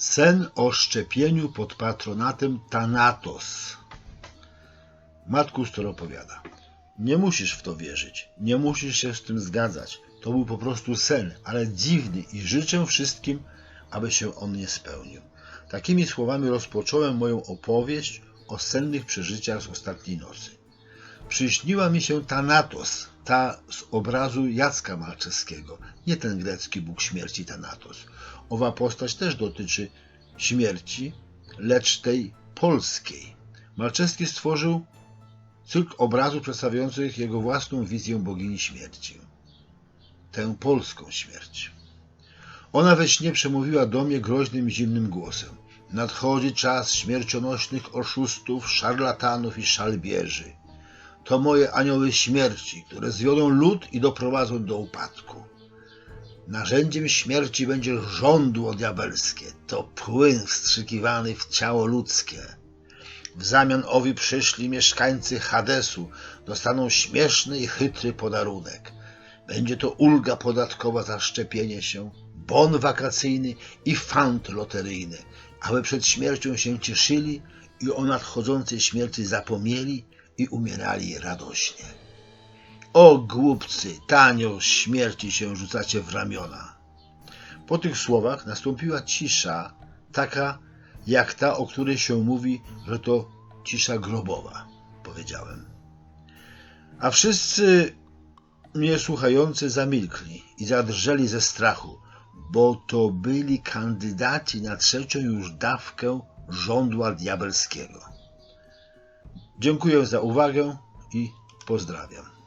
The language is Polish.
Sen o szczepieniu pod patronatem Thanatos. Matkustor opowiada. Nie musisz w to wierzyć, nie musisz się z tym zgadzać. To był po prostu sen, ale dziwny i życzę wszystkim, aby się on nie spełnił. Takimi słowami rozpocząłem moją opowieść o sennych przeżyciach z ostatniej nocy. Przyśniła mi się Thanatos, ta z obrazu Jacka Malczewskiego, nie ten grecki bóg śmierci Thanatos. Owa postać też dotyczy śmierci, lecz tej polskiej. Malczewski stworzył cykl obrazów przedstawiających jego własną wizję bogini śmierci. Tę polską śmierć. Ona we śnie przemówiła do mnie groźnym, zimnym głosem. Nadchodzi czas śmiercionośnych oszustów, szarlatanów i szalbierzy. To moje anioły śmierci, które zwiodą lud i doprowadzą do upadku. Narzędziem śmierci będzie żądło diabelskie, to płyn wstrzykiwany w ciało ludzkie. W zamian owi przyszli mieszkańcy Hadesu dostaną śmieszny i chytry podarunek. Będzie to ulga podatkowa za szczepienie się, bon wakacyjny i fant loteryjny, aby przed śmiercią się cieszyli i o nadchodzącej śmierci zapomnieli i umierali radośnie. O głupcy, tanio śmierci się rzucacie w ramiona. Po tych słowach nastąpiła cisza, taka jak ta, o której się mówi, że to cisza grobowa, powiedziałem. A wszyscy mnie słuchający zamilkli i zadrżeli ze strachu, bo to byli kandydaci na trzecią już dawkę żądła diabelskiego. Dziękuję za uwagę i pozdrawiam.